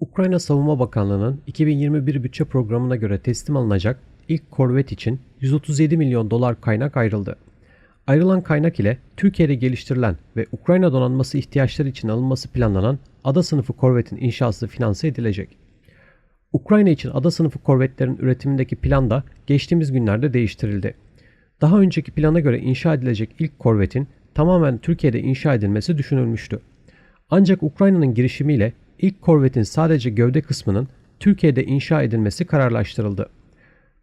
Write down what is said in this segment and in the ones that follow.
Ukrayna Savunma Bakanlığı'nın 2021 bütçe programına göre teslim alınacak ilk korvet için 137 milyon dolar kaynak ayrıldı. Ayrılan kaynak ile Türkiye'de geliştirilen ve Ukrayna donanması ihtiyaçları için alınması planlanan ada sınıfı korvetin inşası finanse edilecek. Ukrayna için ada sınıfı korvetlerin üretimindeki plan da geçtiğimiz günlerde değiştirildi. Daha önceki plana göre inşa edilecek ilk korvetin tamamen Türkiye'de inşa edilmesi düşünülmüştü. Ancak Ukrayna'nın girişimiyle ilk korvetin sadece gövde kısmının Türkiye'de inşa edilmesi kararlaştırıldı.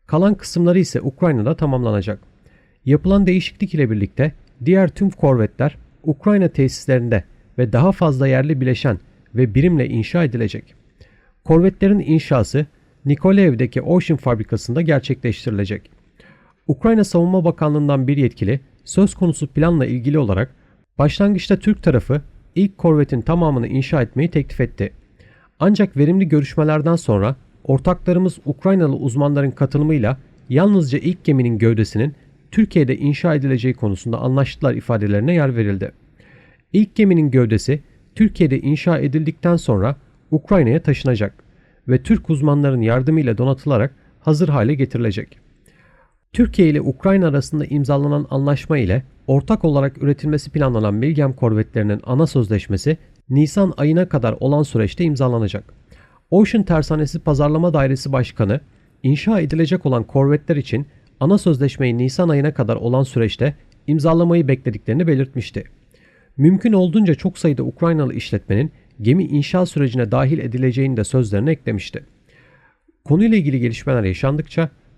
Kalan kısımları ise Ukrayna'da tamamlanacak. Yapılan değişiklik ile birlikte diğer tüm korvetler Ukrayna tesislerinde ve daha fazla yerli bileşen ve birimle inşa edilecek. Korvetlerin inşası Nikolaev'deki Ocean fabrikasında gerçekleştirilecek. Ukrayna Savunma Bakanlığı'ndan bir yetkili söz konusu planla ilgili olarak başlangıçta Türk tarafı ilk korvetin tamamını inşa etmeyi teklif etti. Ancak verimli görüşmelerden sonra ortaklarımız Ukraynalı uzmanların katılımıyla yalnızca ilk geminin gövdesinin Türkiye'de inşa edileceği konusunda anlaştılar ifadelerine yer verildi. İlk geminin gövdesi Türkiye'de inşa edildikten sonra Ukrayna'ya taşınacak ve Türk uzmanların yardımıyla donatılarak hazır hale getirilecek. Türkiye ile Ukrayna arasında imzalanan anlaşma ile ortak olarak üretilmesi planlanan Milgem korvetlerinin ana sözleşmesi Nisan ayına kadar olan süreçte imzalanacak. Ocean Tersanesi Pazarlama Dairesi Başkanı, inşa edilecek olan korvetler için ana sözleşmeyi Nisan ayına kadar olan süreçte imzalamayı beklediklerini belirtmişti. Mümkün olduğunca çok sayıda Ukraynalı işletmenin gemi inşa sürecine dahil edileceğini de sözlerine eklemişti. Konuyla ilgili gelişmeler yaşandıkça